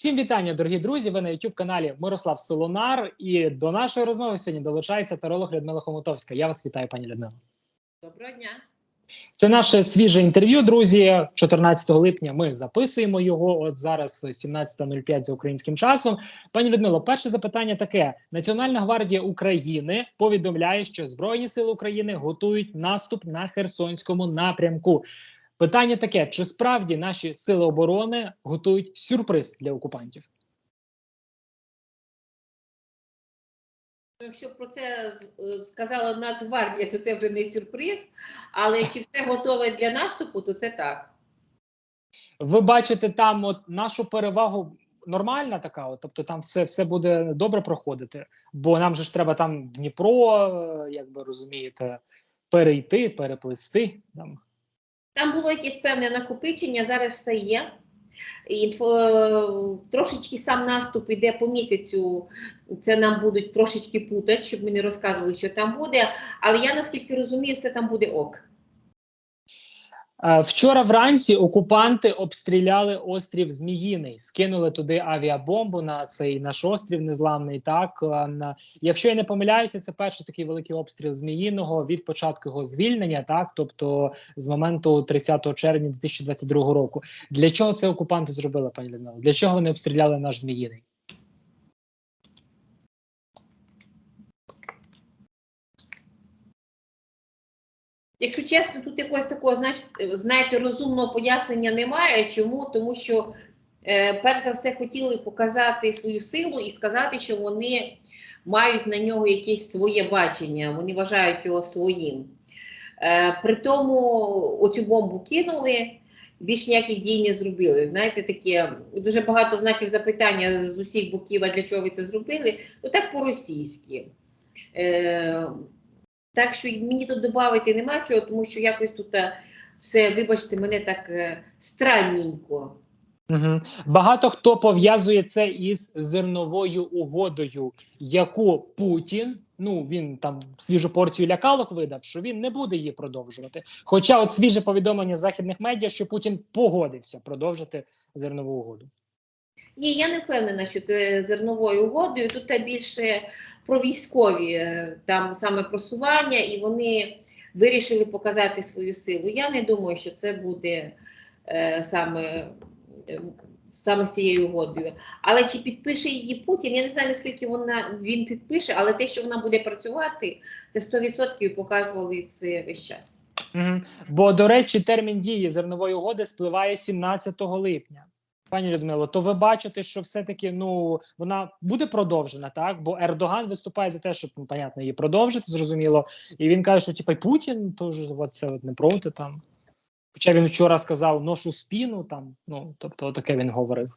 Всім вітання, дорогі друзі. Ви на youtube каналі Мирослав Солонар. І до нашої розмови сьогодні долучається таролог Людмила Хомутовська. Я вас вітаю, пані Людмила. Доброго дня. Це наше свіже інтерв'ю. Друзі, 14 липня ми записуємо його. От зараз 17.05 за українським часом. Пані Людмило, перше запитання таке: Національна гвардія України повідомляє, що Збройні сили України готують наступ на Херсонському напрямку. Питання таке: чи справді наші сили оборони готують сюрприз для окупантів? Якщо про це е, сказала Нацгвардія, то це вже не сюрприз. Але чи все готове для наступу, то це так. Ви бачите там от нашу перевагу нормальна така, от, тобто там все, все буде добре проходити, бо нам же ж треба там Дніпро, е, як би розумієте, перейти, переплисти. Там. Там було якесь певне накопичення, зараз все є. І трошечки сам наступ іде по місяцю. Це нам будуть трошечки путати, щоб ми не розказували, що там буде. Але я наскільки розумію, все там буде ок. Е, Вчора вранці окупанти обстріляли острів Зміїний, скинули туди авіабомбу на цей наш острів незламний. Так е, якщо я не помиляюся, це перший такий великий обстріл Зміїного від початку його звільнення, так тобто з моменту 30 червня 2022 року. Для чого це окупанти зробили, пані Людмила? Для чого вони обстріляли наш Зміїний? Якщо чесно, тут якогось такого, значить, знаєте, розумного пояснення немає. Чому? Тому що, е, перш за все, хотіли показати свою силу і сказати, що вони мають на нього якесь своє бачення, вони вважають його своїм. Е, при тому оцю бомбу кинули, більш ніяких дій не зробили. Знаєте, таке дуже багато знаків запитання з усіх боків, а для чого ви це зробили? Ну так по-російськи. Е, так що мені тут додати нема чого, тому що якось тут е, все, вибачте, мене так е, странненько. Угу. Багато хто пов'язує це із зерновою угодою, яку Путін. Ну він там свіжу порцію лякалок видав, що він не буде її продовжувати. Хоча, от свіже повідомлення західних медіа, що Путін погодився продовжити зернову угоду. Ні, я не впевнена, що це зерновою угодою. Тут більше про військові е, там саме просування, і вони вирішили показати свою силу. Я не думаю, що це буде е, саме, е, саме з цією угодою. Але чи підпише її Путін? Я не знаю, наскільки вона він підпише, але те, що вона буде працювати, це 100% показували це весь час. Бо, до речі, термін дії зернової угоди спливає 17 липня. Пані Людмило, то ви бачите, що все-таки ну вона буде продовжена, так? Бо Ердоган виступає за те, щоб ну, понятно, її продовжити, зрозуміло. І він каже, що типа Путін теж це не проти там. Хоча він вчора сказав ношу спіну там. Ну тобто, таке він говорив.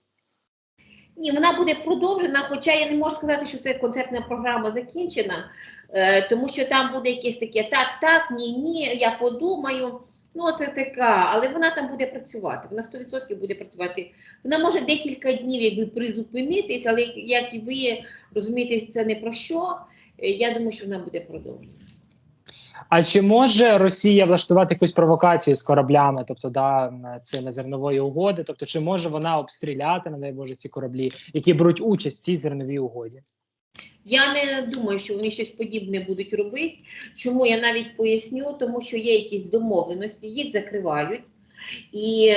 Ні, вона буде продовжена, хоча я не можу сказати, що це концертна програма закінчена, е, тому що там буде якесь таке так, так, ні, ні, я подумаю. Ну, це така, але вона там буде працювати. Вона 100% буде працювати. Вона може декілька днів якби призупинитись, але як і ви розумієте, це не про що. е, Я думаю, що вона буде продовжена. А чи може Росія влаштувати якусь провокацію з кораблями, тобто да цими зернової угоди? Тобто, чи може вона обстріляти, не дай Боже, ці кораблі, які беруть участь в цій зерновій угоді? Я не думаю, що вони щось подібне будуть робити. Чому я навіть поясню, тому що є якісь домовленості, їх закривають. І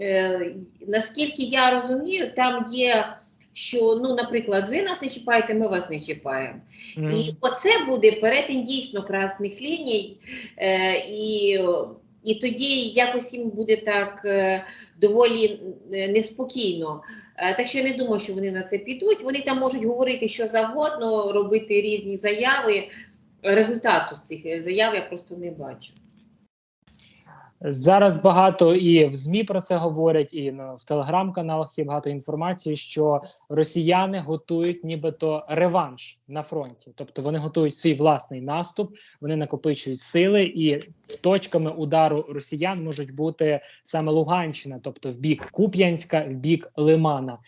е, наскільки я розумію, там є, що, ну, наприклад, ви нас не чіпаєте, ми вас не чіпаємо. Мгм. І оце буде перетин дійсно красних ліній, е, і, і тоді якось їм буде так е, доволі е, неспокійно. Е, так що я не думаю, що вони на це підуть. Вони там можуть говорити що завгодно, робити різні заяви. Результату з цих е, заяв я просто не бачу. Зараз багато і в ЗМІ про це говорять, і в телеграм-каналах є багато інформації, що росіяни готують нібито реванш на фронті, тобто вони готують свій власний наступ, вони накопичують сили, і точками удару росіян можуть бути саме Луганщина, тобто в бік Куп'янська, в бік Лимана.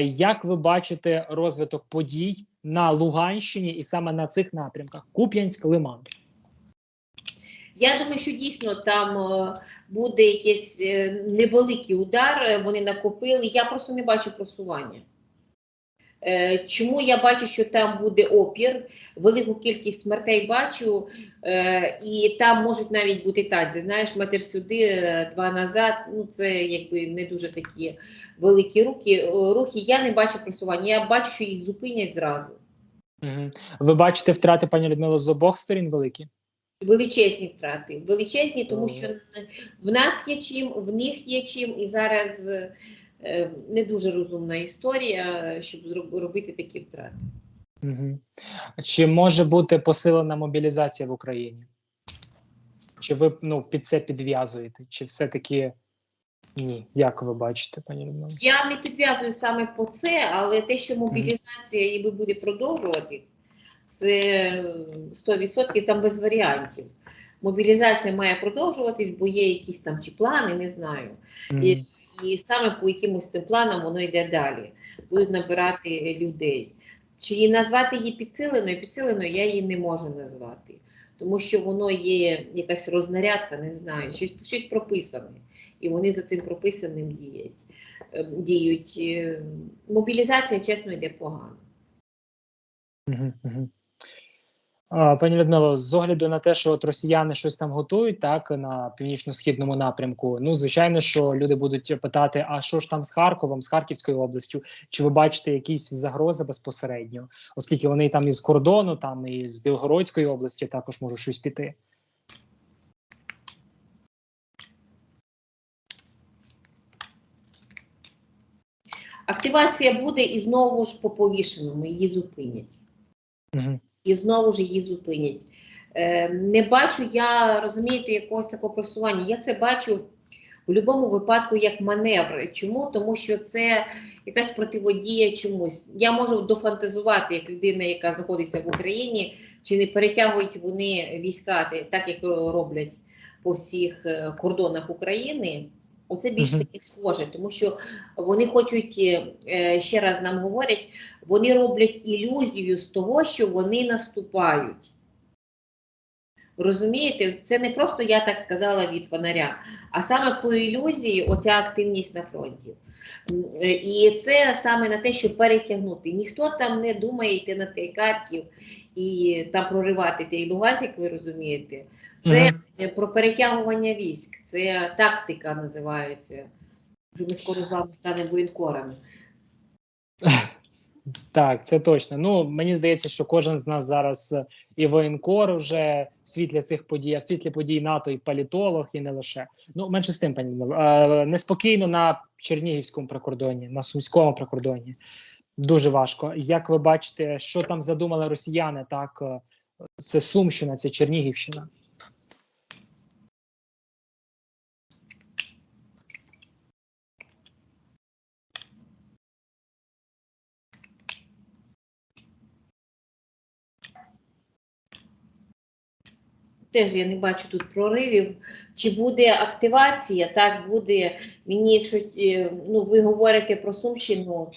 Як ви бачите розвиток подій на Луганщині і саме на цих напрямках Куп'янськ, Лиман? Я думаю, що дійсно там е, буде якийсь е, невеликий удар, е, вони накопили. Я просто не бачу просування. Чому я бачу, що там буде опір, велику кількість смертей бачу, і там можуть навіть бути танці. Знаєш, метр сюди, два назад. Ну це якби не дуже такі великі руки, рухи. Я не бачу просування. Я бачу, що їх зупинять зразу. Ви бачите втрати, пані Людмило, з обох сторін великі? Величезні втрати. Величезні, тому що в нас є чим, в них є чим, і зараз е, не дуже розумна історія, щоб робити такі втрати. Угу. Чи може бути посилена мобілізація в Україні? Чи ви ну, під це підв'язуєте? Чи все-таки ні? Як ви бачите, пані Людмила? Я не підв'язую саме по це, але те, що мобілізація ніби буде продовжуватись, це е, 100% там без варіантів. Мобілізація має продовжуватись, бо є якісь там чи плани, не знаю. Мгм. І саме по якимось цим планам воно йде далі. Будуть набирати людей. Чи її назвати її підсиленою? Підсиленою я її не можу назвати, тому що воно є якась рознарядка, не знаю, щось, щось прописане, і вони за цим прописаним діють. Ем, діють. Е, Мобілізація, чесно, йде погано. Мгм, мгм. Пані Людмило, з огляду на те, що от росіяни щось там готують, так на північно-східному напрямку. Ну, звичайно, що люди будуть питати: а що ж там з Харковом, з Харківською областю? Чи ви бачите якісь загрози безпосередньо, оскільки вони там із кордону, там і з Білгородської області також можуть щось піти? Активація буде і знову ж по повішеному, її зупинять. Угу. І знову ж її зупинять. Е, не бачу я, розумієте, якогось такого просування. Я це бачу в будь-якому випадку як маневр. Чому? Тому що це якась противодія чомусь. Я можу дофантазувати як людина, яка знаходиться в Україні, чи не перетягують вони війська, так як роблять по всіх е, кордонах України. Оце більш таки схоже, тому що вони хочуть е, ще раз нам говорять, вони роблять ілюзію з того, що вони наступають. Розумієте, це не просто я так сказала від фонаря, а саме по ілюзії оця активність на фронті. Е, І це саме на те, щоб перетягнути. Ніхто там не думає йти на той Харків і там проривати той Луганськ, як ви розумієте. Це е, про перетягування військ, це тактика називається. Вже ми скоро з вами станемо воєнкорами. Так, це точно. Ну мені здається, що кожен з нас зараз е, і воєнкор вже в світлі цих подій, а в світлі подій НАТО і політолог, і не лише. Ну менше з тим, пані Е, неспокійно на Чернігівському прикордонні, на Сумському прикордонні. Дуже важко. Як ви бачите, що там задумали росіяни? Так, це Сумщина, це Чернігівщина. Теж я не бачу тут проривів. Чи буде активація? Так буде. Мені, якщо е, ну, ви говорите про Сумщину,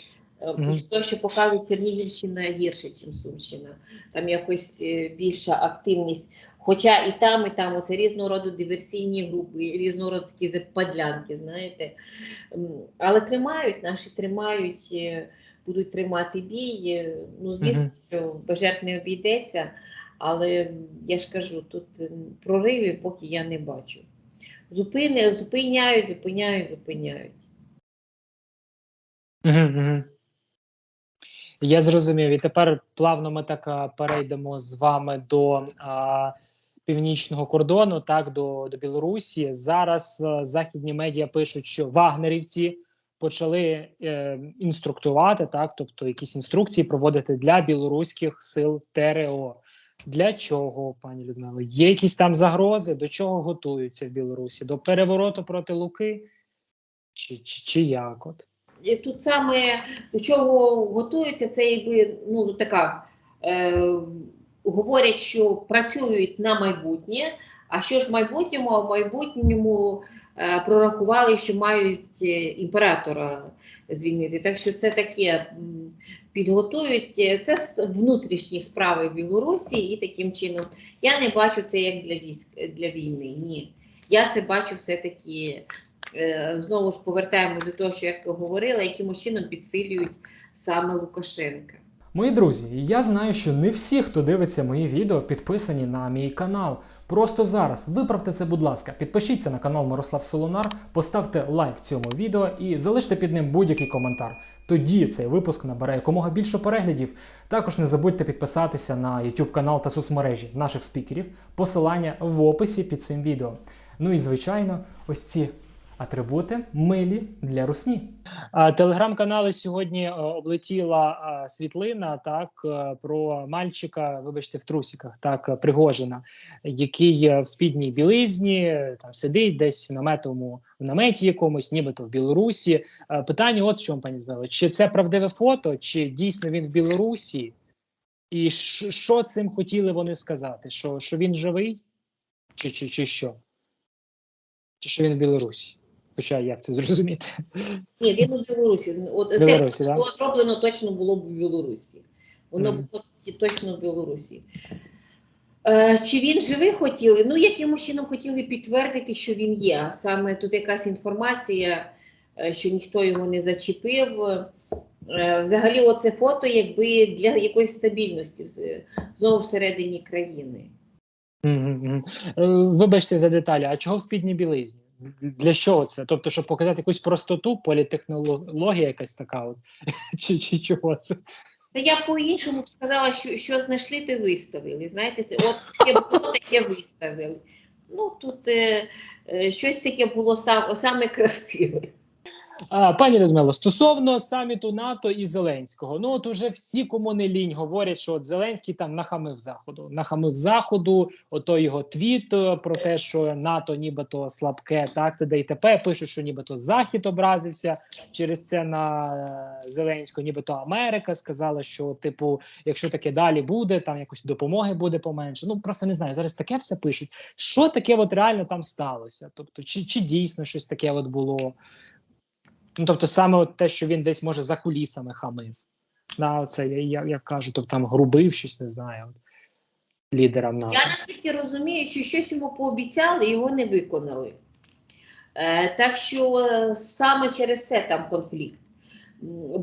Мгм. те, що показує Чернігівщина гірше, ніж Сумщина. Там якось е, більша активність. Хоча і там, і там оце різного роду диверсійні групи, різного роду такі западлянки, знаєте. Але тримають, наші тримають, будуть тримати бій. Ну, звісно, Мгм. що без жертв не обійдеться. Але я ж кажу, тут м, проривів поки я не бачу. Зупини, зупиняють, зупиняють, зупиняють. Я зрозумів. І тепер плавно ми так перейдемо з вами до а, північного кордону, так до, до Білорусі. Зараз а, західні медіа пишуть, що вагнерівці почали е, інструктувати, так, тобто якісь інструкції проводити для білоруських сил ТРО. Для чого, пані Людмило? Є якісь там загрози? До чого готуються в Білорусі? До перевороту проти Луки? Чи, чи, чи як? От? Тут саме до чого готуються, це якби ну така е, говорять, що працюють на майбутнє. А що ж в майбутньому? А в майбутньому прорахували, що мають е, імператора звільнити. Так що це таке підготують. Е, Це внутрішні справи Білорусі, і таким чином я не бачу це як для військ для війни. Ні. Я це бачу все-таки. е, Знову ж повертаємось до того, що я говорила, якимось чином підсилюють саме Лукашенка. Мої друзі, я знаю, що не всі, хто дивиться мої відео, підписані на мій канал. Просто зараз виправте це, будь ласка, підпишіться на канал Мирослав Солонар, поставте лайк цьому відео і залиште під ним будь-який коментар. Тоді цей випуск набере якомога більше переглядів. Також не забудьте підписатися на YouTube канал та соцмережі наших спікерів. Посилання в описі під цим відео. Ну і звичайно, ось ці атрибути милі для русні. Телеграм-канали сьогодні е, облетіла е, світлина так е, про мальчика, вибачте, в трусиках, так Пригожина, який в спідній білизні там сидить десь в наметовому в наметі якомусь, нібито в Білорусі. Питання: от в чому пані Змело, чи це правдиве фото, чи дійсно він в Білорусі? І що цим хотіли вони сказати? Що, що він живий? Чи, чи, чи що? Чи що він в Білорусі? Хоча як це зрозуміти? Ні, він у Білорусі. От те, що да? було зроблено, точно було б у Білорусі. Воно Мгм. було точно в Білорусі. Е, чи він живий хотіли? Ну, якимось чином хотіли підтвердити, що він є. А Саме тут якась інформація, е, що ніхто його не зачепив. Е, Взагалі, оце фото якби для якоїсь стабільності знову всередині країни. Вибачте за деталі, а чого в спідній білизні? Для чого це? Тобто, щоб показати якусь простоту, політехнологія якась така, от чи, чи чого це? Та я по-іншому б сказала, що, що знайшли, то виставили. Знаєте, от таке було, таке виставили. Ну, тут е, е, щось таке було сам, саме красиве. Пані Людмило, стосовно саміту НАТО і Зеленського, ну от уже всі, кому не лінь, говорять, що от Зеленський там нахамив заходу. Нахамив заходу, ото його твіт е, про те, що НАТО нібито слабке, так т.д. і т.п. пишуть, що нібито Захід образився через це на е, Зеленського, нібито Америка сказала, що типу, якщо таке далі буде, там якось допомоги буде поменше. Ну просто не знаю. Зараз таке все пишуть. Що таке от реально там сталося? Тобто, чи, чи дійсно щось таке от було? Ну, тобто, саме те, що він десь може за кулісами хамив. На це я, я, я кажу, тобто там грубив щось, не знаю. Лідерам НАТО. Я наскільки розумію, що щось йому пообіцяли, його не виконали. Е, так що е, саме через це там конфлікт.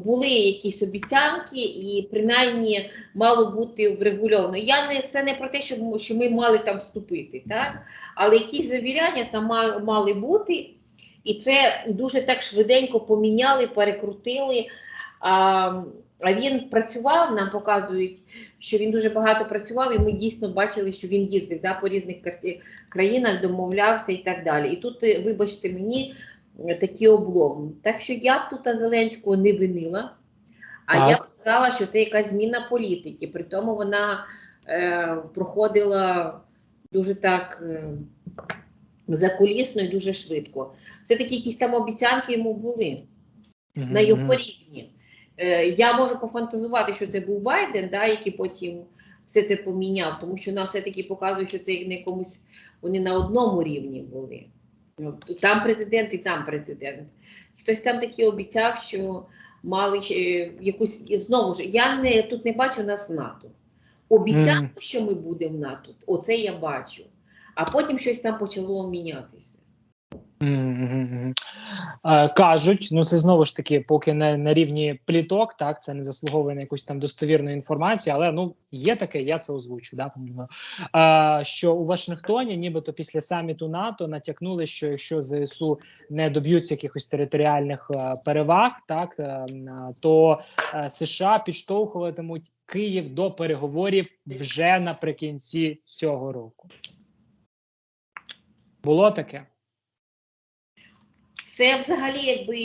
Були якісь обіцянки, і принаймні мало бути врегульовано. Я не це не про те, що, що ми мали там вступити, так? але якісь завіряння там мали бути, і це дуже так швиденько поміняли, перекрутили. А, а він працював, нам показують, що він дуже багато працював, і ми дійсно бачили, що він їздив да, по різних країнах, домовлявся і так далі. І тут, е, вибачте мені, такі обломи. Так що я б тут Зеленського не винила, а я б сказала, що це якась зміна політики. При тому вона е, проходила дуже так. Е, Закулісно і дуже швидко. Все таки якісь там обіцянки йому були на його рівні. Е, я можу пофантазувати, що це був Байден, да, який потім все це поміняв, тому що нам все-таки показують, що це на якомусь вони на одному рівні були. Ну, Там президент і там президент. Хтось там таки обіцяв, що мали е, якусь знову ж я не тут не бачу нас в НАТО. Обіцяв, Мгм. що ми будемо в НАТО. Оце я бачу. А потім щось там почало мінятися. Кажуть, ну це знову ж таки, поки не на рівні пліток, так це не заслуговує на якусь там достовірну інформацію, але ну є таке, я це озвучу. Да, е, що у Вашингтоні, нібито після саміту НАТО, натякнули, що якщо ЗСУ не доб'ються якихось територіальних е, переваг, так е, то е, США підштовхуватимуть Київ до переговорів вже наприкінці цього року. Було таке? Це взагалі якби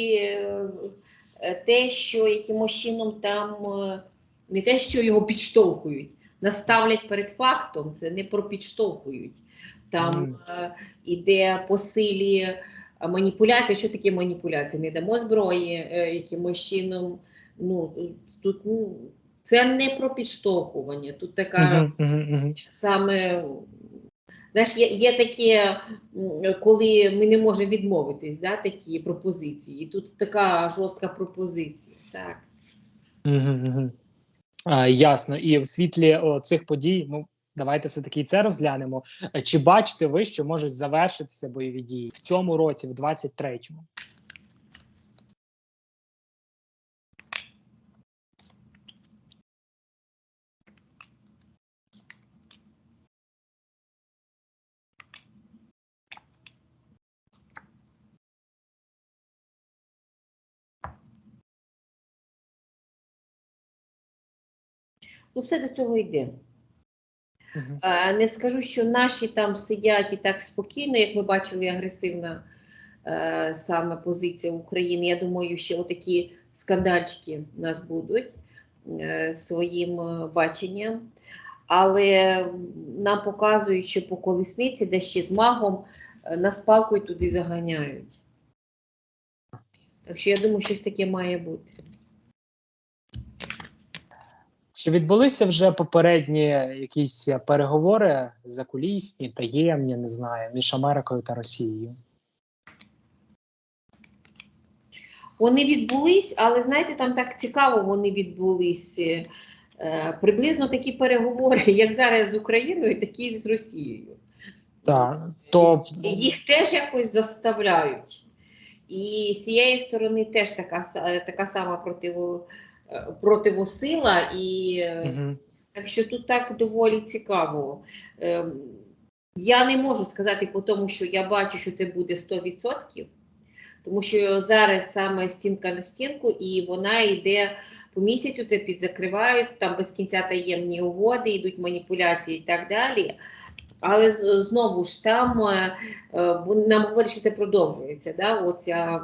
е, те, що якимось чином там е, не те, що його підштовхують, наставлять перед фактом, це не про підштовхують. Там е, іде по силі маніпуляція. Що таке маніпуляція? Не дамо зброї якимось чином. Ну тут ну, це не про підштовхування. Тут така мгм, мгм. саме Знаєш, є, є таке, коли ми не можемо відмовитись, да, такі пропозиції. І тут така жорстка пропозиція. Так. А, ясно. І в світлі о, цих подій, ну давайте все-таки це розглянемо. Чи бачите ви, що можуть завершитися бойові дії в цьому році, в 23-му? Ну, все до цього йде. Угу. Е, Не скажу, що наші там сидять і так спокійно, як ми бачили, агресивна е, саме позиція України. Я думаю, ще отакі скандальчики у нас будуть е, своїм е, баченням. Але нам показують, що по колесниці, де ще з магом, е, нас палкою туди заганяють. Так що я думаю, щось таке має бути. Чи відбулися вже попередні якісь переговори закулісні, таємні, не знаю, між Америкою та Росією? Вони відбулись, але знаєте, там так цікаво вони відбулись. Е, приблизно такі переговори, як зараз з Україною, такі і з Росією. Так, то Їх теж якось заставляють. І з цієї сторони теж така, е, така сама противо, е, противосила. І е, угу. так що тут так доволі цікаво. Ем, Я не можу сказати по тому, що я бачу, що це буде 100%, тому що зараз саме стінка на стінку, і вона йде по місяцю, це підзакриваються, там без кінця таємні угоди, йдуть маніпуляції і так далі. Але знову ж там е, е, нам говорять, що це продовжується. Да? Оця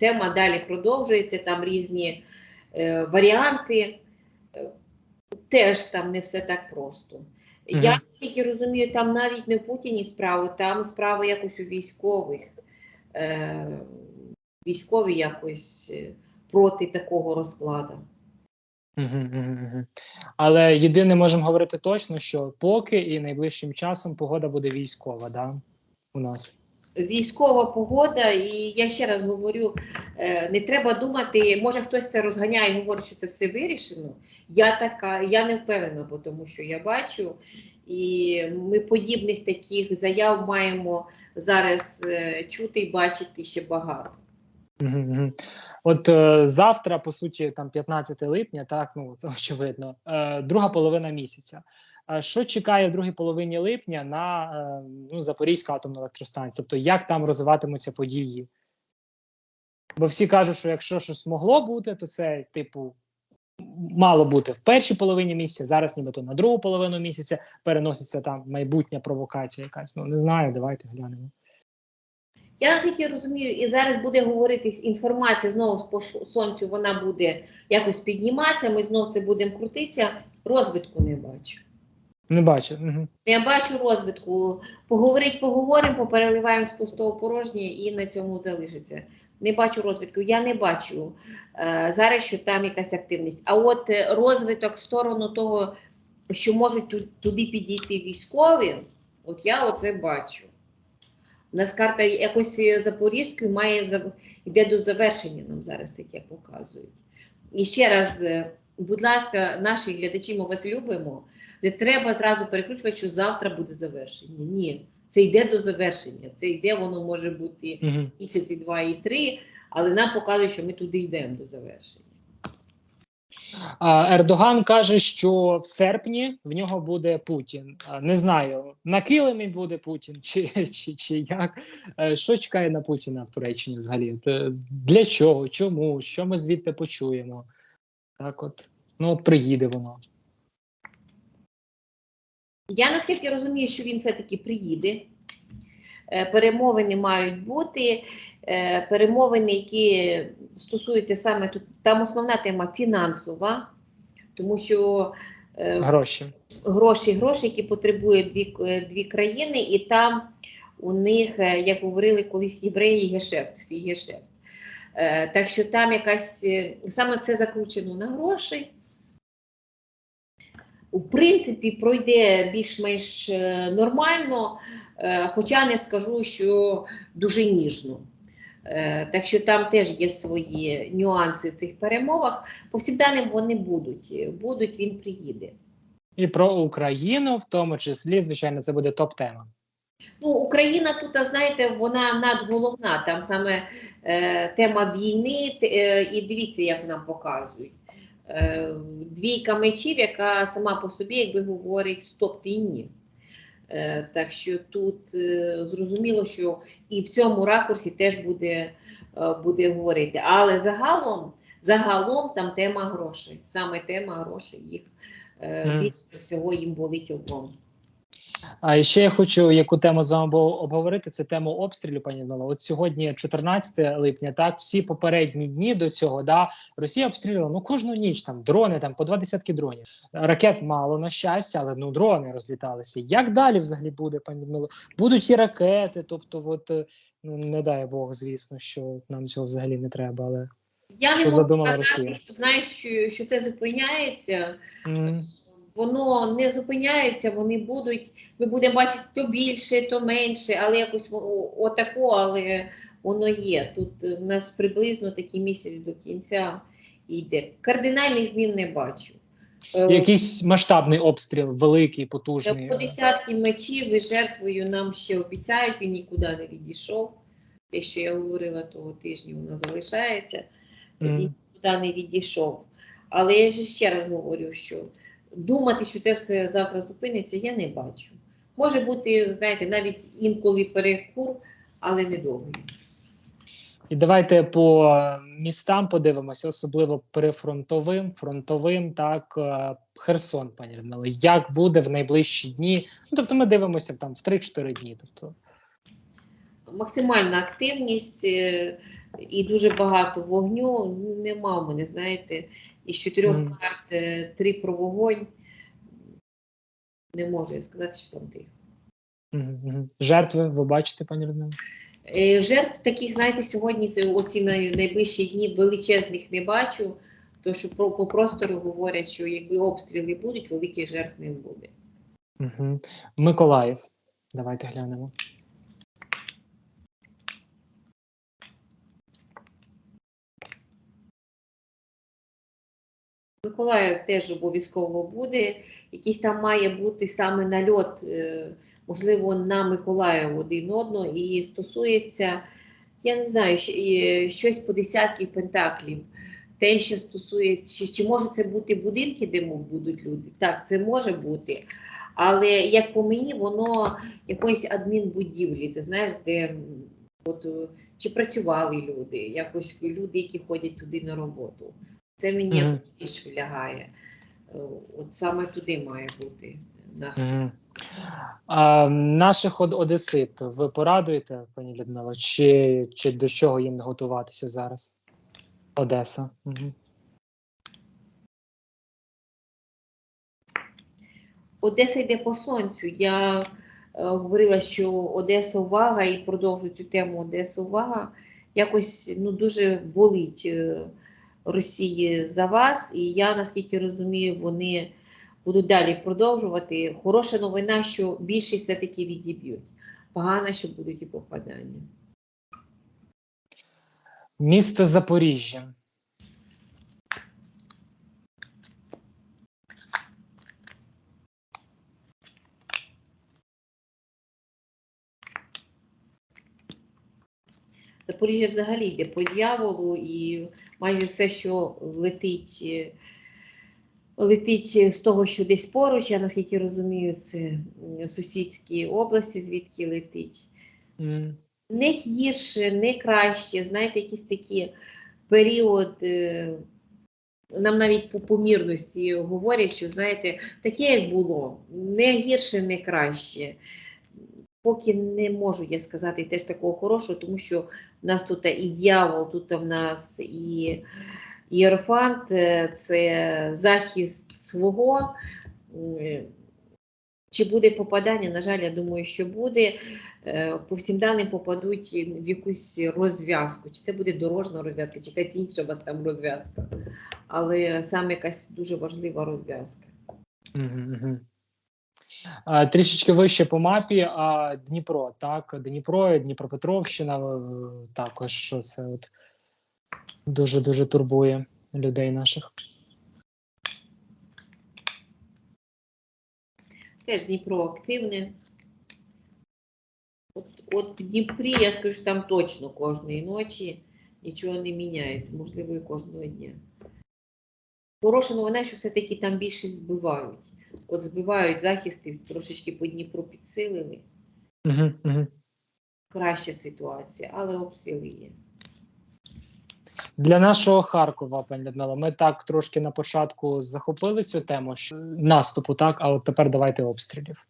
тема далі продовжується, там різні е, варіанти. Е, Теж там не все так просто. Я Мгм. наскільки розумію, там навіть не в Путіні справи, там справа якось у військових. Е, військові якось е, проти такого розкладу. Але єдине можемо говорити точно, що поки і найближчим часом погода буде військова, да, у нас. Військова погода, і я ще раз говорю: е, не треба думати, може хтось це розганяє і говорить, що це все вирішено. Я така, я не впевнена, бо тому що я бачу, і ми подібних таких заяв маємо зараз е, чути і бачити ще багато. От е, завтра, по суті, там 15 липня, так, ну це очевидно, е, друга половина місяця. Що чекає в другій половині липня на е, ну, Запорізьку атомну електростанцію? Тобто, як там розвиватимуться події? Бо всі кажуть, що якщо щось могло бути, то це, типу, мало бути в першій половині місяця, зараз нібито на другу половину місяця переноситься там майбутня провокація якась. Ну не знаю, давайте глянемо. Я наскільки розумію, і зараз буде говоритись інформація знову по сонцю, вона буде якось підніматися, ми знову це будемо крутитися. Розвитку не бачу. Не бачу. Угу. Я бачу розвитку. Поговорить, поговоримо, попереливаємо з пустого порожнє і на цьому залишиться. Не бачу розвитку. Я не бачу е, зараз, що там якась активність. А от е, розвиток в сторону того, що можуть туди підійти військові, от я оце бачу. У нас карта якось е, Запорізькою має йде до завершення, нам зараз таке показують. І ще раз, е, будь ласка, наші глядачі, ми вас любимо. Не треба зразу перекручувати, що завтра буде завершення. Ні, це йде до завершення. Це йде, воно може бути Угу. місяці, два і три, але нам показують, що ми туди йдемо до завершення. Ердоган каже, що в серпні в нього буде Путін. Не знаю, на килимі буде Путін чи, чи, чи як. Е, Що чекає на Путіна в Туреччині взагалі? Для чого? Чому? Що ми звідти почуємо? Так, от ну от приїде воно. Я наскільки розумію, що він все-таки приїде. Е, Перемовини мають бути. Е, Перемовини, які стосуються саме тут, там основна тема фінансова, тому що е, Гроші. гроші, гроші, які потребують дві, дві країни, і там у них, як говорили колись євреї, гешефт, свій гешефт. Так що там якась саме все закручено на гроші. В принципі, пройде більш-менш е, нормально, е, хоча не скажу, що дуже ніжно. Е, Так що там теж є свої нюанси в цих перемовах. Повсякденним вони будуть. Будуть, він приїде. І про Україну, в тому числі, звичайно, це буде топ-тема. Ну, Україна тут, знаєте, вона надголовна. Там саме е, тема війни, е, і дивіться, як нам показують. Е, двійка мечів, яка сама по собі, якби говорить, стоп ти ні. так що тут е, зрозуміло, що і в цьому ракурсі теж буде, е, буде говорити. Але загалом, загалом там тема грошей. Саме тема грошей їх е, більше всього їм болить облом. А ще я хочу яку тему з вами обговорити. Це тему обстрілів, пані Людмила. От сьогодні, 14 липня, так всі попередні дні до цього, да Росія обстрілювала ну кожну ніч там дрони, там по два десятки дронів. Ракет мало на щастя, але ну дрони розліталися. Як далі взагалі буде, пані Людмило? Будуть і ракети, тобто, от е, ну не дай Бог, звісно, що нам цього взагалі не треба, але Я не можу Росія? що, знаєш, що, що це зупиняється. м, Воно не зупиняється, вони будуть. Ми будемо бачити то більше, то менше, але якось отако, але воно є. Тут е, в нас приблизно такий місяць до кінця йде. Кардинальних змін не бачу. Е, якийсь масштабний обстріл, великий, потужний. По десятки мечів і жертвою нам ще обіцяють, він нікуди не відійшов. Те, що я говорила того тижня, воно залишається. Він нікуди не відійшов. Але я ж ще раз говорю, що думати, що це все завтра зупиниться, я не бачу. Може бути, знаєте, навіть інколи перекур, але недовгий. І давайте по містам подивимося, особливо прифронтовим, фронтовим, так е, Херсон, пані Людмила. Як буде в найближчі дні? Ну тобто, ми дивимося там в 3-4 дні. Тобто, Максимальна активність е, і дуже багато вогню. Нема в мене, знаєте, із чотирьох Мгм. карт е, три про вогонь. Не можу я сказати, що там тихо. мгм, мгм. жертви, ви бачите, пані Людмила? Е, Жертв таких, знаєте, сьогодні оці найближчі дні величезних не бачу, тому що про, по простору говорять, що якби обстріли будуть, великих жертв не буде. Угу. Миколаїв. Давайте глянемо. Миколаїв теж обов'язково буде. Якийсь там має бути саме нальот, е, можливо, на Миколаїв один одного. І стосується, я не знаю, е, щось по десятки пентаклів. Те, що стосується, чи, може це бути будинки, де будуть люди? Так, це може бути. Але як по мені, воно якоїсь адмінбудівлі, ти знаєш, де от, е, чи працювали люди, якось люди, які ходять туди на роботу. Це мені Мгм. більш влягає. Е, От саме туди має бути наш. Угу. А, наших одесит ви порадуєте, пані Людмила, чи, чи до чого їм готуватися зараз? Одеса. Угу. Одеса йде по сонцю. Я е, говорила, що Одеса увага і продовжую цю тему Одеса увага. Якось ну, дуже болить е, Росії за вас, і я наскільки розумію, вони будуть далі продовжувати. Хороша новина, що більшість все-таки відіб'ють. Погано, що будуть і попадання. Місто Запоріжжя. Запоріжжя взагалі йде по дьяволу, і майже все, що летить, е, летить з того, що десь поруч, я наскільки розумію, це сусідські області, звідки летить. М, Не гірше, не краще. Знаєте, якийсь такий період. е, Нам навіть по помірності говорять, що знаєте, таке як було, не гірше, не краще. Поки не можу я сказати теж такого хорошого, тому що в нас тут і дьявол, тут в нас і Єрофант, е, це захист свого. Чи буде попадання? На жаль, я думаю, що буде. Е, По всім даним попадуть в якусь розв'язку. Чи це буде дорожна розв'язка, чи якась інша у вас там розв'язка. Але саме якась дуже важлива розв'язка. Трішечки вище по мапі, а Дніпро, так, Дніпро, Дніпропетровщина, е, також це от дуже-дуже турбує людей наших. Теж Дніпро активне. От, от в Дніпрі, я скажу, там точно кожної ночі нічого не міняється, можливо, і кожного дня. Хороша новина, що все-таки там більше збивають. От збивають захисти, трошечки по Дніпру підсилили. Угу, угу. Краща ситуація, але обстріли є. Для нашого Харкова, пані Людмила, ми так трошки на початку захопили цю тему що, наступу, так, а от тепер давайте обстрілів.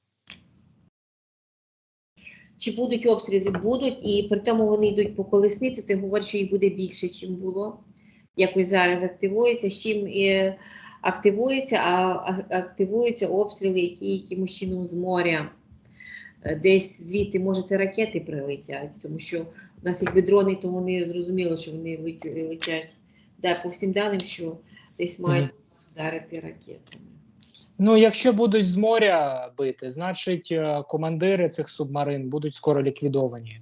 Чи будуть обстріли? Будуть, і при тому вони йдуть по колесниці. Це говорить, що їх буде більше, чим було. Якось зараз активується. З чим і активується, а а- активуються обстріли, які якимось чином з моря. Е, Десь звідти, може, це ракети прилетять, тому що у нас якби дрони, то вони зрозуміло, що вони летять. Да, по всім даним, що десь мають вдарити ракетами. Ну, якщо будуть з моря бити, значить е, командири цих субмарин будуть скоро ліквідовані.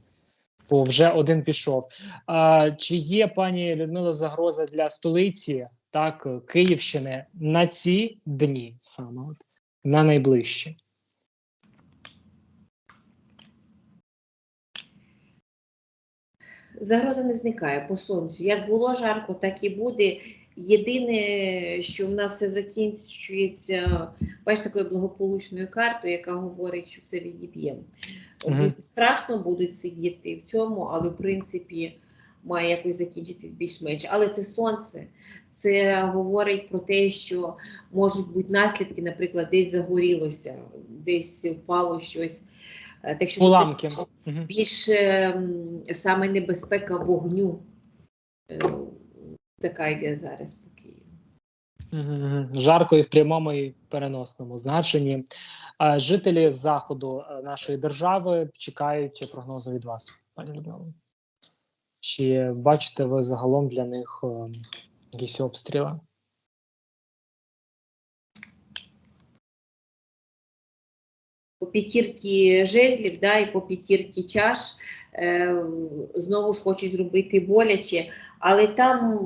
Бо вже один пішов. А, чи є пані Людмила загроза для столиці, так, Київщини на ці дні саме от, на найближчі? Загроза не зникає по сонцю. Як було жарко, так і буде. Єдине, що в нас все закінчується, бачите, такою благополучною картою, яка говорить, що все відіб'ємо. Мгм. Буде страшно будуть сидіти в цьому, але в принципі має якось закінчити більш-менш. Але це сонце. Це говорить про те, що можуть бути наслідки, наприклад, десь загорілося, десь впало щось. Е, Так що Уламки. Більш саме небезпека вогню. Така йде зараз по Києву. Жарко і в прямому і в переносному значенні. Жителі заходу е, нашої держави чекають прогнозу від вас, пані Людмила. Чи бачите ви загалом для них е, якісь обстріли? По п'ятірки жезлів, да, і по п'ятірки чаш е, знову ж хочуть зробити боляче. Але там,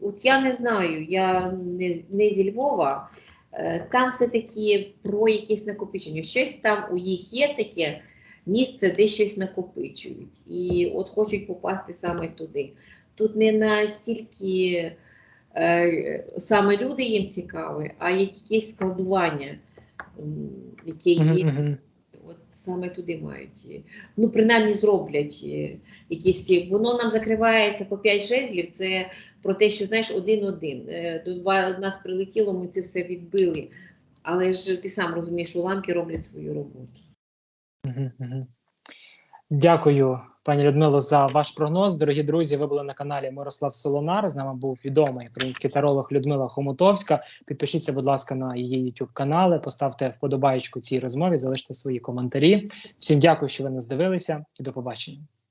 от я не знаю, я не, не зі Львова, е, там все-таки про якесь накопичення. Щось там у їх є таке місце, де щось накопичують. І от хочуть попасти саме туди. Тут не настільки е, саме люди їм цікаві, а якесь складування, яке є. От саме туди мають. е, Ну, принаймні зроблять е, якісь. Воно нам закривається по 5 жезлів. Це про те, що знаєш, один-один. Е, До нас прилетіло, ми це все відбили. Але ж ти сам розумієш, уламки роблять свою роботу. Дякую, пані Людмило, за ваш прогноз. Дорогі друзі, ви були на каналі Мирослав Солонар. З нами був відомий український таролог Людмила Хомутовська. Підпишіться, будь ласка, на її YouTube канали, поставте вподобайку цій розмові, залиште свої коментарі. Всім дякую, що ви нас дивилися, і до побачення.